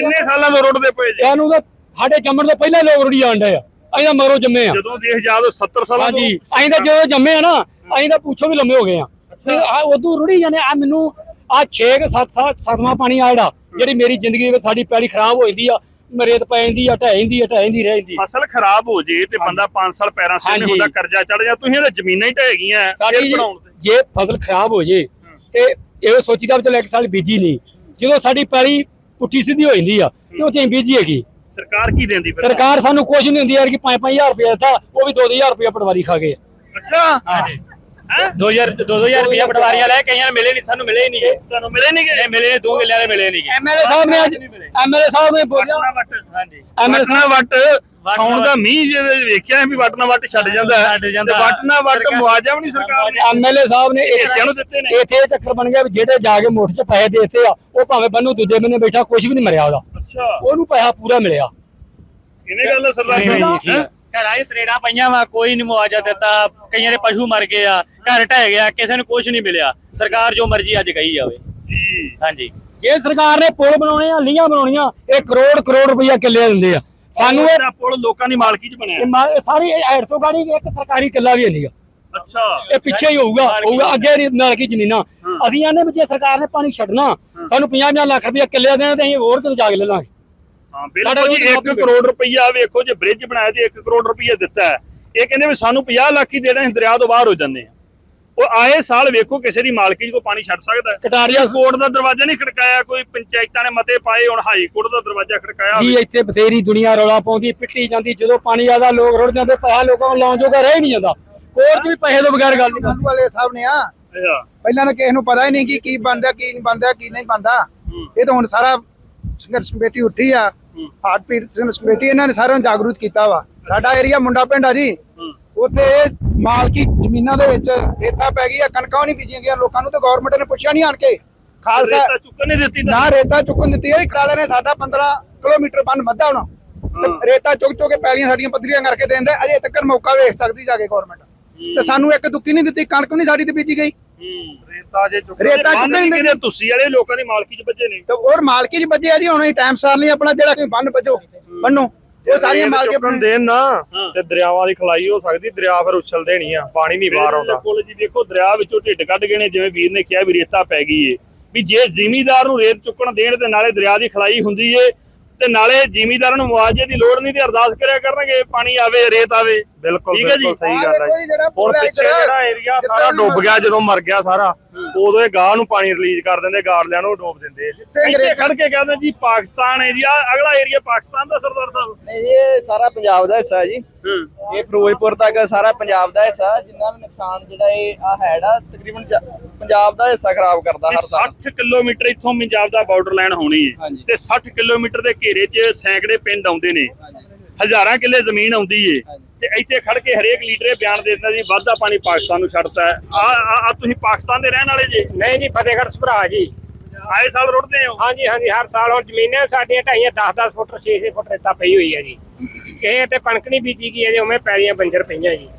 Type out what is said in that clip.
ਕਿੰਨੇ ਸਾਲਾਂ ਤੋਂ ਰੁੜਦੇ ਪਏ ਜੀ? ਇਹਨੂੰ ਤਾਂ ਸਾਡੇ ਜੰਮਣ ਤੋਂ ਪਹਿਲਾਂ ਲੋਕ ਰੁੜੀ ਜਾਂਦੇ ਆ। ਅਸੀਂ ਤਾਂ ਮਰੋ ਜੰਮੇ ਆ। ਜਦੋਂ ਦੇਸ਼ ਆਜ਼ਾਦ ਹੋਇਆ 70 ਸਾਲਾਂ ਤੋਂ? ਹਾਂਜੀ ਅਸੀਂ ਤਾਂ ਜਦੋਂ ਜੰਮੇ ਆ ਨਾ ਅਸੀਂ ਤਾਂ ਪੁੱਛੋ ਵੀ ਲੰਮੇ ਹੋ ਗਏ ਆ। ਤੇ ਆ ਉਦੋਂ ਰੁੜੀ ਜਾਂਦੇ ਆ। ਮੈਨੂੰ ਆ 6 7 ਸੱਤਵਾਂ ਪਾਣੀ ਆ ਜਿਹੜਾ ਜਿਹੜੀ ਮੇਰੀ ਜ਼ਿੰਦਗੀ ਵਿੱਚ ਸਾਡੀ ਪੈੜੀ ਖਰਾਬ ਹੋ ਜਾਂਦੀ ਆ ਮਰੇਤ ਪੈ ਜਾਂਦੀ ਆ ਢਹਿ ਜਾਂਦੀ ਆ ਢਹਿ ਜਾਂਦੀ ਰਹਿ ਜਾਂਦੀ ਫਸਲ ਖਰਾਬ ਹੋ ਜੇ ਤੇ ਬੰਦਾ 5 ਸਾਲ ਪੈਰਾਂ ਸਿਰ ਹਾਂਜੀ। ਹੁੰਦਾ ਕਰਜ਼ਾ ਚੜ ਜਾ ਤੁਸੀਂ ਇਹਦਾ ਜ਼ਮੀਨਾਂ ਹੀ ਢਹਿ ਗਈਆਂ ਸਾਡੀ ਬਣਾਉਣ ਤੇ। ਜੇ ਫਸਲ ਖਰਾਬ ਹੋ ਜੇ ਤੇ ਇਹ ਸੋਚੀਦਾ ਵੀ ਚਲੋ ਇੱਕ ਸਾਲ ਬੀਜੀ ਨਹੀਂ। ਜਦੋਂ ਸਾਡੀ ਪੈੜੀ ਪੁੱਠੀ ਸਿੱਧੀ ਹੋ ਜਾਂਦੀ ਆ। ਤੇ ਉਹ ਚ ਬੀਜੀ ਹੈਗੀ। ਸਰਕਾਰ ਕੀ ਦਿੰਦੀ ਫਿਰ? ਸਰਕਾਰ ਸਾਨੂੰ ਕੁਝ ਨਹੀਂ ਦਿੰਦੀ ਯਾਰ ਕਿ 5-5000 ਰੁਪਏ ਦਿੱਤਾ ਉਹ ਵੀ 2-2000 ਰੁਪਏ ਪਟਵਾਰੀ ਖਾ ਗਏ। ਅੱਛਾ। ਹਾਂਜੀ। ਹੈ? 2000 2000 ਰੁਪਇਆ ਪਟਵਾਰੀਆਂ ਲੈ ਕਈਆਂ ਨੇ ਮਿਲੇ ਨਹੀਂ ਸਾਨੂੰ ਮਿਲੇ ਹੀ ਨਹੀਂ ਤੁਹਾਨੂੰ ਮਿਲੇ ਨਹੀਂ ਗਏ ਨਹੀਂ ਮਿਲੇ ਦੋ ਕਿੱਲਿਆਂ ਦੇ ਮਿਲੇ ਨਹੀਂ ਐਮਐਲਏ ਸਾਹਿਬ ਨੇ ਅੱਜ ਐਮਐਲਏ ਸਾਹਿਬ ਨੇ ਬੋਲਿਆ ਹਾਂਜੀ। ਐਮਐਲਏ ਵਟਣਾ ਵੱਟ ਸੌਣ ਦਾ ਮੀਂਹ ਜਿਹਦੇ ਵੇਖਿਆ ਵੀ ਵਟਣਾ ਵੱਟ ਛੱਡ ਜਾਂਦਾ ਹੈ। ਛੱਡ ਜਾਂਦਾ। ਤੇ ਵਟਣਾ ਵੱਟ ਮੁਆਵਜ਼ਾ ਵੀ ਨਹੀਂ ਸਰਕਾਰ ਨੇ। ਐਮਐਲਏ ਸਾਹਿਬ ਨੇ ਖੇਤੀਆਂ ਨੂੰ ਦਿੱਤੇ ਨੇ? ਇੱਥੇ ਇਹ ਚੱਕਰ ਬਣ ਗਿਆ ਵੀ ਜਿਹੜੇ ਜਾ ਕੇ ਮੋਟਰ 'ਚ ਪੈਸੇ ਦੇਤੇ ਆ ਉਹ ਭਾਵੇਂ ਬੰਨੂ ਦੂਜੇ ਬੰਨੇ ਬੈਠਾ ਕੁਝ ਵੀ ਨਹੀਂ ਮਰਿਆ ਉਹਦਾ। ਅੱਛਾ। ਉਹਨੂੰ ਪੈਸਾ ਪੂਰਾ ਮਿਲਿਆ। ਕਿਵੇਂ ਗੱਲ ਸਰਦਾਰ ਸਾਹਿਬ। ਘਰਾਂ 'ਚ ਤਰੇੜਾਂ ਪਈਆਂ ਵਾ ਕੋਈ ਨਹੀਂ ਮੁਆਵਜ਼ਾ ਦਿੱਤਾ। ਕਈਆਂ ਦੇ ਪਸ਼ੂ ਮਰ ਗਏ ਆ ਘਰ ਢਹਿ ਗਿਆ ਕਿਸੇ ਨੂੰ ਕੁਝ ਨਹੀਂ ਮਿਲਿਆ। ਸਰਕਾਰ ਜੋ ਮਰਜ਼ੀ ਅੱਜ ਕਹੀ ਜਾਵੇ। ਜੀ। ਹਾਂਜੀ। ਜੇ ਸਰਕਾਰ ਨੇ ਪੁਲ ਬਣਾਉਣੇ ਆ ਲੀਆਂ ਬਣਾਉਣੀਆਂ ਇਹ ਕਰੋੜ ਕਰੋੜ ਰੁਪਈਆ ਕਿੱਲੇ ਦਿੰਦੇ ਆ। ਸਾਨੂੰ ਇਹ ਪੁਲ ਲੋਕਾਂ ਦੀ ਮਾਲਕੀ ਚ ਬਣਿਆ। ਇਹ ਮਾ- ਇਹ ਸਾਰੀ ਐਡ ਤੋਂ ਗਾੜੀ ਇੱਕ ਸਰਕਾਰੀ ਕਿੱਲਾ ਵੀ ਨਹੀਂ ਆ ਅੱਛਾ। ਇਹ ਪਿੱਛੇ ਹੀ ਹੋਊਗਾ ਹੋਊਗਾ ਅੱਗੇ ਨਹੀਂ ਨਾਲ ਕੀ ਜ਼ਮੀਨਾਂ ਅਸੀਂ ਆਨੇ ਵੀ ਜੇ ਸਰਕਾਰ ਨੇ ਪਾਣੀ ਛੱਡਣਾ ਸਾਨੂੰ 50 ਲੱਖ ਰੁਪਈਆ ਕਿੱਲੇ ਦੇਣਾ ਤੇ ਅਸੀਂ ਹੋਰ ਕਿਤੇ ਜਾ ਕੇ ਲੈ ਲਾਂਗੇ। ਹਾਂ ਸਾਡਾ ਬਿਲਕੁਲ ਜੀ ਰੋਜ਼ 1 ਕਾਪੀ ਕਰੋੜ ਰੁਪਈਆ ਵੇਖੋ ਜੇ ਬ੍ਰਿਜ ਬਣਾਇਆ ਤੇ 1 ਕਰੋੜ ਰੁਪਈਆ ਦਿੱਤਾ ਹੈ। ਇਹ ਕਹਿੰਦੇ ਵੀ ਸਾਨੂੰ 50 ਲੱਖ ਹੀ ਦੇਣਾ ਅਸੀਂ ਦਰਿਆ ਤੋਂ ਬਾਹਰ ਹੋ ਜਾਂਦੇ ਆ ਉਹ ਆਏ ਸਾਲ ਵੇਖੋ ਕਿਸੇ ਦੀ ਮਾਲਕੀ 'ਚ ਕੋਈ ਪਾਣੀ ਛੱਡ ਸਕਦਾ। ਹੈ ਕਟਾਰੀਆ ਕੋਰਟ ਦਾ ਦਰਵਾਜ਼ਾ ਨਹੀਂ ਖੜਕਾਇਆ ਕੋਈ ਪੰਚਾਇਤਾਂ ਨੇ ਮਤੇ ਪਾਏ ਹੁਣ ਹਾਈ ਕੋਰਟ ਦਾ ਦਰਵਾਜ਼ਾ ਖੜਕਾਇਆ ਜੀ। ਇੱਥੇ ਬਥੇਰੀ ਦੁਨੀਆ ਰੌਲਾ ਪਾਉਂਦੀ ਪਿੱਟੀ ਜਾਂਦੀ ਜਦੋਂ ਪਾਣੀ ਆਦਾ ਲੋਕ ਰੁੜ ਜਾਂਦੇ ਪੈਸਾ ਲੋਕਾਂ ਨੂੰ ਲਾਉਣ ਜੋਗਾ ਰਹਿ ਹੀ ਨਹੀਂ ਜਾਂਦਾ। ਕੋਰਟ ਵੀ ਪੈਸੇ ਤੋਂ ਬਗੈਰ ਗੱਲ ਨਹੀਂ ਵਾਲੇ ਸਾਹਿਬ ਨੇ ਆ। ਅੱਛਾ। ਪਹਿਲਾਂ ਤਾਂ ਕਿਸੇ ਨੂੰ ਪਤਾ ਹੀ ਨਹੀਂ ਕਿ ਕੀ ਬਣਦਾ ਕੀ ਨਹੀਂ ਬਣਦਾ ਕੀ ਨਹੀਂ ਬਣਦਾ। ਇਹ ਤਾਂ ਹੁਣ ਸਾਰਾ ਸੰਘਰਸ਼ ਕਮੇਟੀ ਉੱਠੀ ਆ। ਹਾਰਟ ਪੀਟ ਸੰਘਰਸ਼ ਕਮੇਟੀ ਇਹਨਾਂ ਨੇ ਸਾਰਿਆਂ ਨੂੰ ਜਾਗਰੂਕ ਕੀਤਾ ਵਾ। ਸਾਡਾ ਏਰੀਆ ਮੁੰਡਾ ਪਿੰਡ ਆ ਜੀ। ਉੱਥੇ ਮਾਲਕੀ ਜ਼ਮੀਨਾਂ ਦੇ ਵਿੱਚ ਰੇਤਾ ਪੈ ਗਈ ਆ ਕਣਕਾਂ ਨਹੀਂ ਬੀਜੀਆਂ ਗਈਆਂ ਲੋਕਾਂ ਨੂੰ ਤੇ ਗਵਰਨਮੈਂਟ ਨੇ ਪੁੱਛਿਆ ਨਹੀਂ ਆਣ ਕੇ। ਖਾਲਸਾ ਰੇਤਾ ਚੁੱਕਣ ਨਹੀਂ ਦਿੱਤੀ ਨਾ ਰੇਤਾ ਚੁੱਕਣ ਦਿੱਤੀ ਹੈ ਖਾਲੇ ਨੇ ਸਾਡਾ 15 ਕਿਲੋਮੀਟਰ ਬੰਨ ਮੱਧਾ ਹੋਣਾ। ਰੇਤਾ ਚੁੱਕ ਚੁੱਕ ਕੇ ਪੈਲੀਆਂ ਸਾਡੀਆਂ ਪੱਧਰੀਆਂ ਕਰਕੇ ਦਿੰਦੇ ਅਜੇ ਤੱਕ ਮੌਕਾ ਵੇਖ ਸਕਦੀ ਜਾ ਕੇ ਗਵਰਨਮੈਂਟ ਤੇ ਸਾਨੂੰ ਇੱਕ ਦੁੱਕੀ ਨਹੀਂ ਦਿੱਤੀ ਕਣਕ ਨਹੀਂ ਸਾਡੀ ਤੇ ਬੀਜੀ ਗਈ। ਰੇਤਾ ਜੇ ਚੁੱਕ ਰੇਤਾ ਚੁੱਕਣ ਕਹਿੰਦੇ ਤੁਸੀਂ ਵਾਲੇ ਲੋਕਾਂ ਦੀ ਮਾਲਕੀ 'ਚ ਵੱਜੇ ਨੇ ਤੇ ਹੋਰ ਮਾਲਕੀ ਜੀ ਵੱਜੇ ਆ ਜੀ ਹੁਣ ਅਸੀਂ ਟਾਈਮ ਸਾਰ ਲਈ ਆਪਣਾ ਜਿਹੜਾ ਕੋਈ ਬੰਨ ਵੱਜੋ ਬੰਨੋ। ਉਹ ਸਾਰੀਆਂ ਮਾਲਕੀ ਚੁੱਕਣ ਦੇਣ ਨਾ ਤੇ ਦਰਿਆਵਾਂ ਦੀ ਖਲਾਈ ਹੋ ਸਕਦੀ ਦਰਿਆ ਫਿਰ ਉਛਲਦੇ ਨਹੀਂ ਆ ਪਾਣੀ ਨਹੀਂ ਬਾਹਰ ਆਉਂਦਾ। ਕੋਲ ਜੀ ਦੇਖੋ ਦਰਿਆ ਵਿੱਚੋਂ ਢਿੱਡ ਕੱਢ ਗਏ ਨੇ ਜਿਵੇਂ ਵੀਰ ਨੇ ਕਿਹਾ ਵੀ ਰੇਤਾ ਪੈ ਗਈ ਏ। ਵੀ ਜੇ ਜ਼ਿਮੀਦਾਰ ਨੂੰ ਰੇਤ ਚੁੱਕਣ ਦੇਣ ਤੇ ਨਾਲੇ ਦਰਿਆ ਦੀ ਖਲਾਈ ਹੁੰਦੀ ਏ ਤੇ ਨਾਲੇ ਜ਼ਿਮੀਦਾਰਾਂ ਨੂੰ ਮੁਆਵਜ਼ੇ ਦੀ ਲੋੜ ਨਹੀਂ ਤੇ ਅਰਦਾਸ ਕਰਿਆ ਕਰਨਗੇ ਪਾਣੀ ਆਵੇ ਰੇਤ ਆਵੇ। ਬਿਲਕੁਲ ਠੀਕ ਹੈ ਜੀ। ਬਿਲਕੁਲ ਸਹੀ ਗੱਲ ਹੈ ਹੁਣ ਪਿੱਛੇ ਜਿਹੜਾ ਏਰੀਆ ਸਾਰਾ ਡੁੱਬ ਗਿਆ ਜਦੋਂ ਮਰ ਗਿਆ ਸਾਰਾ ਉਦੋਂ ਇਹ ਗਾਹ ਨੂੰ ਪਾਣੀ ਰਿਲੀਜ਼ ਕਰ ਦਿੰਦੇ ਗਾਰਲਿਆਂ ਨੂੰ ਡੋਬ ਦਿੰਦੇ। ਇੱਥੇ ਖੜ ਕੇ ਕਹਿੰਦੇ ਜੀ ਪਾਕਿਸਤਾਨ ਹੈ ਜੀ ਆ ਅਗਲਾ ਏਰੀਆ ਪਾਕਿਸਤਾਨ ਦਾ ਸਰਦਾਰ ਸਾਹਿਬ। ਨਹੀਂ ਇਹ ਸਾਰਾ ਪੰਜਾਬ ਦਾ ਹਿੱਸਾ ਹੈ ਜੀ। ਇਹ ਫਿਰੋਜ਼ਪੁਰ ਤੱਕ ਸਾਰਾ ਪੰਜਾਬ ਦਾ ਹਿੱਸਾ। ਜਿੰਨਾ ਵੀ ਨੁਕਸਾਨ ਜਿਹੜਾ ਇਹ ਆ ਹੈੜਾ ਤਕਰੀਬਨ ਪੰਜਾਬ ਦਾ ਹਿੱਸਾ ਖਰਾਬ ਕਰਦਾ ਹਰ ਸਾਲ। 60 ਕਿਲੋਮੀਟਰ ਇੱਥੋਂ ਪੰਜਾਬ ਦਾ ਬਾਰਡਰ ਲਾਈਨ ਹੋਣੀ ਹੈ। ਤੇ 60 ਕਿਲੋਮੀਟਰ ਦੇ ਘੇਰੇ 'ਚ ਸੈਂਕੜੇ ਪਿੰਡ ਆਉਂਦੇ ਨੇ। ਹਜ਼ਾਰਾਂ ਕਿੱਲੇ ਜ਼ਮੀਨ ਆਉਂਦੀ ਏ। ਤੇ ਇੱਥੇ ਖੜ ਕੇ ਹਰੇਕ ਲੀਡਰ ਇਹ ਬਿਆਨ ਦੇ ਦਿੰਦਾ ਜੀ ਵਾਧਾ ਪਾਣੀ ਪਾਕਿਸਤਾਨ ਨੂੰ ਛੱਡਤਾ ਹੈ। ਆ ਆ ਤੁਸੀਂ ਪਾਕਿਸਤਾਨ ਦੇ ਰਹਿਣ ਵਾਲੇ ਜੀ? ਨਹੀਂ ਜੀ ਫਤਿਹਗੜ੍ਹ ਭਰਾ ਜੀ। ਆਏ ਸਾਲ ਰੁੜਦੇ ਹੋ? ਹਾਂਜੀ ਹਾਂਜੀ ਹਰ ਸਾਲ ਹੁਣ ਜ਼ਮੀਨਾਂ ਸਾਡੀਆਂ ਢਾਈਆਂ 10-10 ਫੁੱਟ 6-6 ਫੁੱਟ ਰੇਤਾ ਪਈ ਹੋਈ ਹੈ ਜੀ। ਇਹ ਤੇ ਕਣਕ ਨਹੀਂ ਬੀਜੀ ਗਈ ਅਜੇ ਉਵੇਂ ਪੈਲੀਆਂ ਬੰਜਰ ਪਈਆਂ ਜੀ।